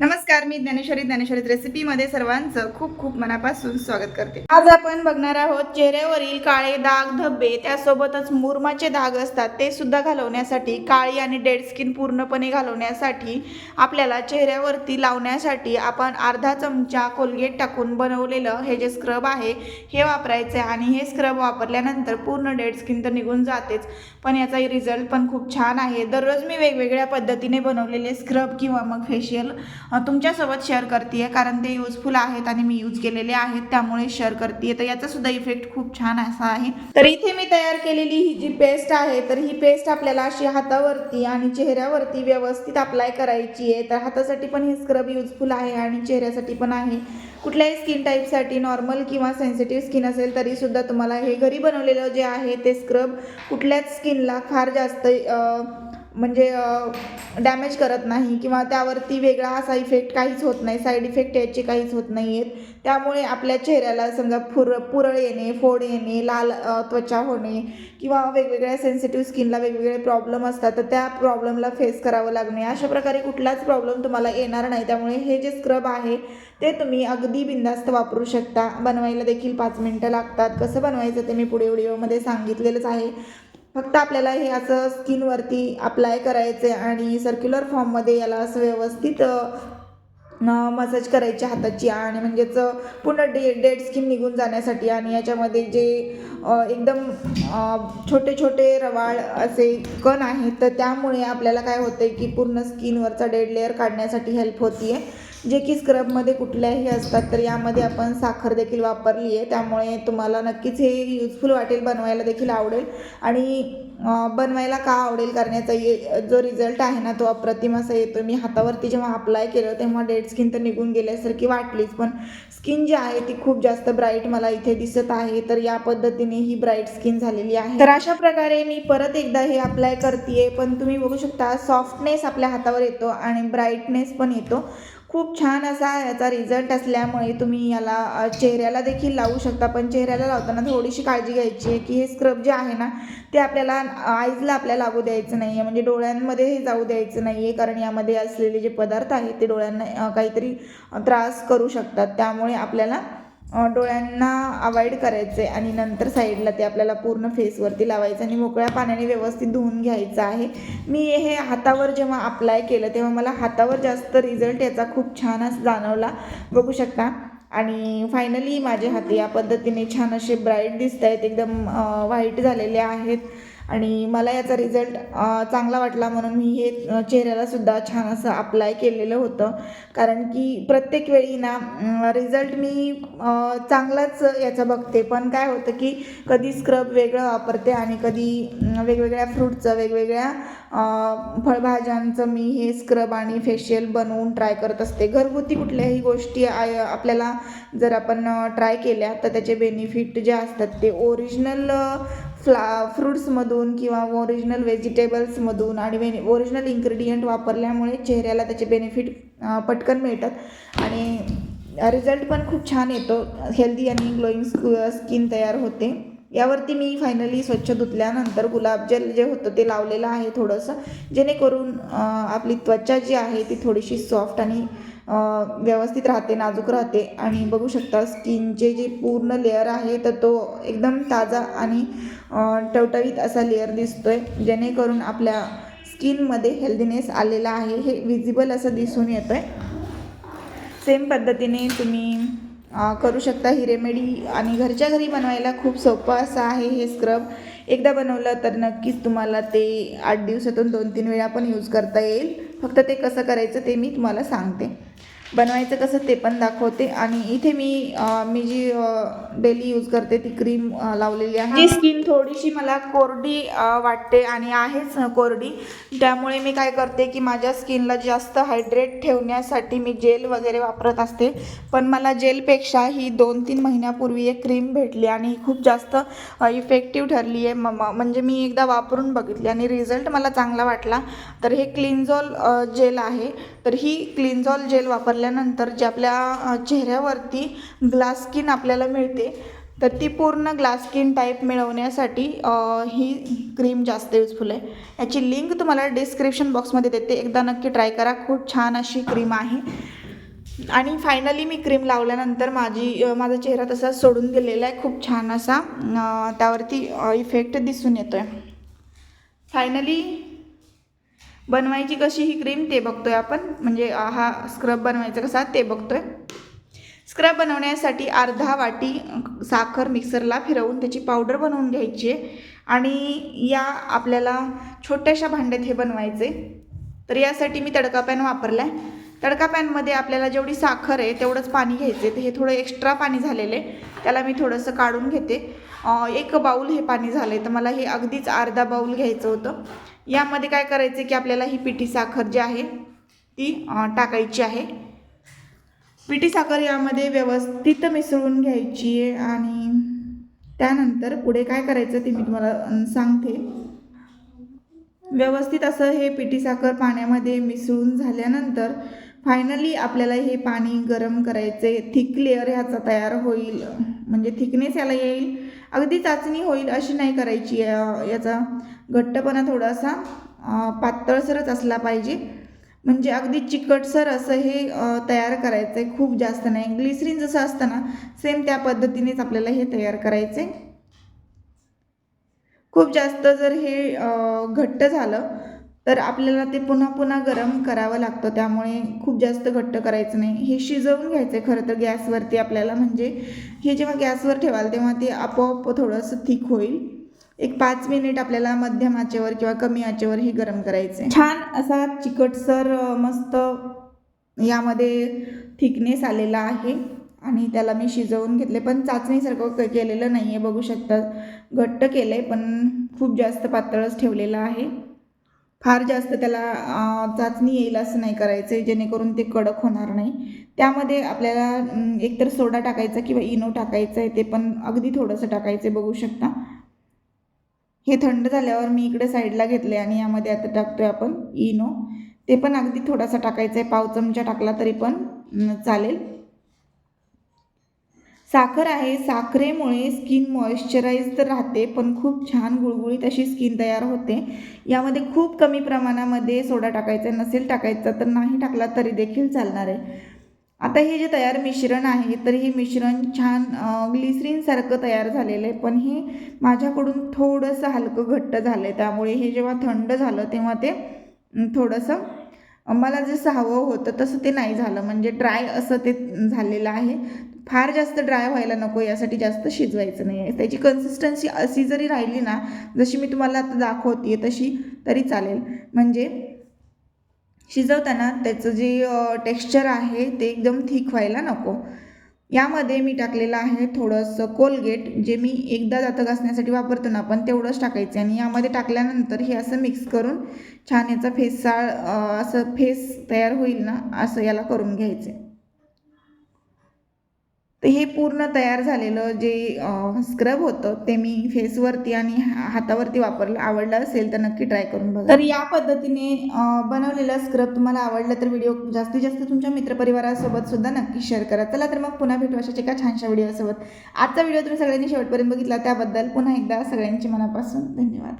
नमस्कार मी ज्ञानेश्वरी ज्ञानेश्वरी रेसिपीमध्ये सर्वांचं खूप खूप मनापासून स्वागत करते. आज आपण बघणार आहोत चेहऱ्यावरील काळे दाग धब्बे त्यासोबतच मुरमाचे दाग असतात ते सुद्धा घालवण्यासाठी काळी आणि डेड स्किन पूर्णपणे घालवण्यासाठी आपल्याला चेहऱ्यावरती लावण्यासाठी आपण अर्धा चमचा कोलगेट टाकून बनवलेलं हे जे स्क्रब आहे हे वापरायचं आहे आणि हे स्क्रब वापरल्यानंतर पूर्ण डेड स्किन तर निघून जातेच. पण याचा रिझल्ट पण खूप छान आहे. दररोज मी वेगवेगळ्या पद्धतीने बनवलेले स्क्रब किंवा मग फेशियल तुमच्यासोबत शेअर करते कारण ते युजफुल आहेत आणि मी यूज केलेले आहेत त्यामुळे शेअर करते तर याचा सुद्धा इफेक्ट खूप छान असा आहे. तर इथे मी तयार केलेली ही जी पेस्ट आहे तर ही पेस्ट आपल्याला अशी हातावरती आणि चेहऱ्यावरती व्यवस्थित अप्लाय करायची आहे. तर हातासाठी पण हे स्क्रब युजफुल आहे आणि चेहऱ्यासाठी पण आहे. कुठल्याही स्किन टाईपसाठी नॉर्मल किंवा सेन्सिटिव्ह स्किन असेल तरी सुद्धा तुम्हाला हे घरी बनवलेलं जे आहे ते स्क्रब कुठल्याच स्किनला फार जास्त म्हणजे डॅमेज करत नाही किंवा त्यावरती वेगळा असा इफेक्ट काहीच होत नाही साईड इफेक्ट याचे काहीच होत नाही आहेत त्यामुळे आपल्या चेहऱ्याला समजा फुर पुरळ येणे फोड येणे लाल त्वचा होणे किंवा वेगवेगळ्या सेन्सिटिव्ह स्किनला वेगवेगळे प्रॉब्लेम असतात तर त्या प्रॉब्लेमला फेस करावं लागणे. अशा प्रकारे कुठलाच प्रॉब्लेम तुम्हाला येणार नाही. त्यामुळे हे जे स्क्रब आहे ते तुम्ही अगदी बिंदास्त वापरू शकता. बनवायला देखील पाच मिनटं लागतात. कसं बनवायचं ते मी पुढे व्हिडिओमध्ये सांगितलेलंच आहे. फक्त आपल्याला हे असं स्किनवरती अप्लाय करायचं आहे आणि सर्क्युलर फॉर्ममध्ये याला असं व्यवस्थित मसाज करायची हाताची आणि म्हणजेच पूर्ण डे डेड स्किन निघून जाण्यासाठी आणि याच्यामध्ये जे एकदम छोटे छोटे रवाळ असे कण आहेत तर त्यामुळे आपल्याला काय होतं आहे की पूर्ण स्किनवरचा डेड लेअर काढण्यासाठी हेल्प होती आहे जे की स्क्रबमध्ये कुठल्याही असतात तर यामध्ये आपण साखर देखील वापरली आहे. त्यामुळे तुम्हाला नक्कीच हे युजफुल वाटेल बनवायला देखील आवडेल. आणि बनवायला का आवडेल करण्याचा ये जो रिझल्ट आहे ना तो अप्रतिम असा येतो. मी हातावरती जेव्हा अप्लाय केलं तेव्हा डेड स्किन तर निघून गेल्यासारखी वाटलीच. पण स्किन जी आहे ती खूप जास्त ब्राईट मला इथे दिसत आहे. तर या पद्धतीने ही ब्राईट स्किन झालेली आहे. तर अशा प्रकारे मी परत एकदा हे अप्लाय करते पण तुम्ही बघू शकता सॉफ्टनेस आपल्या हातावर येतो आणि ब्राईटनेस पण येतो. खूप छान असा याचा रिझल्ट असल्यामुळे तुम्ही याला चेहऱ्याला देखील लावू शकता. पण चेहऱ्याला लावताना थोडीशी काळजी घ्यायची आहे की हे स्क्रब जे आहे ना ते आपल्याला आईजला आपल्याला लागू द्यायचं नाही आहे म्हणजे डोळ्यांमध्ये हे जाऊ द्यायचं नाही आहे कारण यामध्ये असलेले जे पदार्थ आहेत ते डोळ्यांना काहीतरी त्रास करू शकतात. त्यामुळे आपल्याला डोळ्यांना अवॉइड करायचे आणि नंतर साईडला ते आपल्याला पूर्ण फेसवरती लावायचं आणि मोकळ्या पाण्याने व्यवस्थित धुवून घ्यायचं आहे. मी हे हातावर जेव्हा अप्लाय केलं तेव्हा मला हातावर जास्त रिझल्ट याचा खूप छान असं जाणवला. बघू शकता. आणि फायनली माझे हात या पद्धतीने छान असे ब्राईट दिसत आहेत एकदम व्हाईट झालेले आहेत. आणि मला याचा रिझल्ट चांगला वाटला म्हणून मी हे चेहऱ्यालासुद्धा चेहऱ्याला सुद्धा छान असं अप्लाय केलेलं होतं. कारण की प्रत्येक वेळी ना रिझल्ट मी चांगलाच याचा बघते. पण काय होतं की कधी स्क्रब वेगळं वापरते आणि कधी वेगवेगळ्या फ्रूटचं वेगवेगळ्या फळभाज्यांचं मी हे स्क्रब आणि फेशियल बनवून ट्राय करत असते. घरगुती कुठल्याही गोष्टी आय आपल्याला जर आपण ट्राय केल्या तर त्याचे बेनिफिट जे असतात ते ओरिजिनल फ्ला फ्रुट्समधून किंवा ओरिजिनल व्हेजिटेबल्समधून आणि वेनि ओरिजिनल इन्ग्रेडियंट वापरल्यामुळे चेहऱ्याला त्याचे बेनिफिट पटकन मिळतात. आणि रिझल्ट पण खूप छान येतो. हेल्दी आणि ग्लोईंग स्किन तयार होते. यावरती मी फायनली स्वच्छ धुतल्यानंतर गुलाबजल जे होतं ते लावलेलं आहे थोडंसं. जेणेकरून आपली त्वचा जी आहे ती थोडीशी सॉफ्ट आणि व्यवस्थित राहते नाजूक राहते. आणि बघू शकता स्किनचे जे पूर्ण लेअर आहे तर तो एकदम ताजा आणि टवटवीत असा लेअर दिसतोय. जेणेकरून आपल्या स्किनमध्ये हेल्दीनेस आलेला आहे हे विजिबल असं दिसून येतं आहे सेम पद्धतीने तुम्ही करू शकता ही रेमेडी. आणि घरच्या घरी बनवायला खूप सोपं असं आहे हे स्क्रब. एकदा बनवलं तर नक्कीच तुम्हाला ते आठ दिवसातून दोन तीन वेळा पण यूज करता येईल. फक्त ते कसं करायचं ते मी तुम्हाला सांगते. बनवायचं कसं ते पण दाखवते. आणि इथे मी मी जी डेली यूज करते ती क्रीम लावलेली आहे. जी स्किन थोडीशी मला कोरडी वाटते आणि आहेच कोरडी. त्यामुळे मी काय करते की माझ्या स्किनला जास्त हायड्रेट ठेवण्यासाठी मी जेल वगैरे वापरत असते. पण मला जेलपेक्षा ही दोन तीन महिन्यापूर्वी एक क्रीम भेटली आणि ही खूप जास्त इफेक्टिव्ह ठरली आहे. म म्हणजे मी एकदा वापरून बघितली आणि रिझल्ट मला चांगला वाटला. तर हे क्लिनझॉल जेल आहे. तर ही क्लिन्झॉल जेल वापरल्यानंतर जे आपल्या चेहऱ्यावरती ग्लास स्किन आपल्याला मिळते तर ती पूर्ण ग्लास स्किन टाईप मिळवण्यासाठी ही क्रीम जास्त युजफुल आहे. याची लिंक तुम्हाला डिस्क्रिप्शन बॉक्समध्ये देते. एकदा नक्की ट्राय करा. खूप छान अशी क्रीम आहे. आणि फायनली मी क्रीम लावल्यानंतर माझी माझा चेहरा तसा सोडून गेलेला आहे. खूप छान असा त्यावरती इफेक्ट दिसून येतो आहे फायनली बनवायची कशी ही क्रीम ते बघतोय आपण. म्हणजे हा स्क्रब बनवायचा कसा ते बघतोय. स्क्रब बनवण्यासाठी अर्धा वाटी साखर मिक्सरला फिरवून त्याची पावडर बनवून घ्यायची आहे. आणि या आपल्याला छोट्याशा भांड्यात हे बनवायचे तर यासाठी मी तडका पॅन वापरला आहे तडका पॅनमध्ये आपल्याला जेवढी साखर आहे तेवढंच पाणी घ्यायचे तर हे थोडं एक्स्ट्रा पाणी झालेलं आहे. त्याला मी थोडंसं काढून घेते. एक बाऊल हे पाणी झालं आहे तर मला हे अगदीच अर्धा बाऊल घ्यायचं होतं. यामध्ये काय करायचं की आपल्याला ही पिठी साखर जी आहे ती टाकायची आहे. पिठी साखर यामध्ये व्यवस्थित मिसळून घ्यायची आहे आणि त्यानंतर पुढे काय करायचं ते मी तुम्हाला सांगते. व्यवस्थित असं हे पिठी साखर पाण्यामध्ये मिसळून झाल्यानंतर फायनली आपल्याला हे पाणी गरम करायचे थिक लेअर ह्याचा तयार होईल. म्हणजे थिकनेस याला येईल. अगदी चाचणी होईल अशी नाही करायची. याचा घट्टपणा थोडासा पातळसरच असला पाहिजे. म्हणजे अगदी चिकटसर असं हे तयार करायचं आहे खूप जास्त नाही. ग्लिसरीन जसं असतं ना सेम त्या पद्धतीनेच आपल्याला हे तयार करायचं आहे खूप जास्त जर हे घट्ट झालं तर आपल्याला ते पुन्हा पुन्हा गरम करावं लागतं. त्यामुळे खूप जास्त घट्ट करायचं नाही. हे शिजवून घ्यायचं आहे खरं तर गॅसवरती आपल्याला. म्हणजे हे जेव्हा गॅसवर ठेवाल तेव्हा ते आपोआप थोडंसं थिक होईल. एक पाच मिनिट आपल्याला मध्यम आचेवर किंवा कमी आचेवर हे गरम करायचं आहे छान असा चिकटसर मस्त यामध्ये थिकनेस आलेला आहे. आणि त्याला मी शिजवून घेतले. पण चाचणीसारखं क- केलेलं नाही आहे बघू शकता घट्ट केलं आहे पण खूप जास्त पातळच ठेवलेलं आहे. फार जास्त त्याला चाचणी येईल असं नाही करायचं आहे जेणेकरून ते कडक होणार नाही. त्यामध्ये आपल्याला एकतर सोडा टाकायचा किंवा इनो टाकायचं आहे ते पण अगदी थोडंसं टाकायचं आहे बघू शकता. हे थंड झाल्यावर मी इकडे साईडला घेतले आणि यामध्ये आता टाकतो आहे आपण इनो. ते पण अगदी थोडासा टाकायचा आहे पाव चमचा टाकला तरी पण चालेल. साखर आहे. साखरेमुळे स्किन मॉइश्चराईज तर राहते पण खूप छान गुळगुळीत अशी स्किन तयार होते. यामध्ये खूप कमी प्रमाणामध्ये सोडा टाकायचा नसेल टाकायचा तर नाही टाकला तरी देखील चालणार आहे. आता हे जे तयार मिश्रण आहे तर हे मिश्रण छान ग्लिसरीनसारखं तयार झालेलं आहे. पण हे माझ्याकडून थोडंसं हलकं घट्ट झालं आहे त्यामुळे हे जेव्हा थंड झालं तेव्हा ते थोडंसं मला जसं हवं होतं तसं ते नाही झालं. म्हणजे ड्राय असं ते झालेलं आहे. फार जास्त ड्राय व्हायला नको यासाठी जास्त शिजवायचं नाही आहे त्याची कन्सिस्टन्सी अशी जरी राहिली ना जशी मी तुम्हाला आता दाखवते तशी तरी चालेल. म्हणजे शिजवताना त्याचं जे टेक्स्चर आहे ते एकदम थिक व्हायला नको. यामध्ये मी टाकलेलं आहे थोडंसं कोलगेट जे मी एकदा दातं घासण्यासाठी वापरतो ना आपण तेवढंच टाकायचं. आणि यामध्ये टाकल्यानंतर हे असं मिक्स करून छान याचा फेसाळ असं फेस तयार होईल ना असं याला करून घ्यायचं आहे तर हे पूर्ण तयार झालेलं जे स्क्रब होतं ते मी फेसवरती आणि हातावरती वापरलं. आवडलं असेल तर नक्की ट्राय करून बघा. तर या पद्धतीने बनवलेलं स्क्रब तुम्हाला आवडलं तर व्हिडिओ जास्तीत जास्त तुमच्या मित्रपरिवारासोबत सुद्धा नक्की शेअर करा. चला तर मग पुन्हा भेटू अशाच एका छानशा व्हिडिओसोबत आजचा व्हिडिओ तुम्ही सगळ्यांनी शेवटपर्यंत बघितला. त्याबद्दल पुन्हा एकदा सगळ्यांची मनापासून धन्यवाद.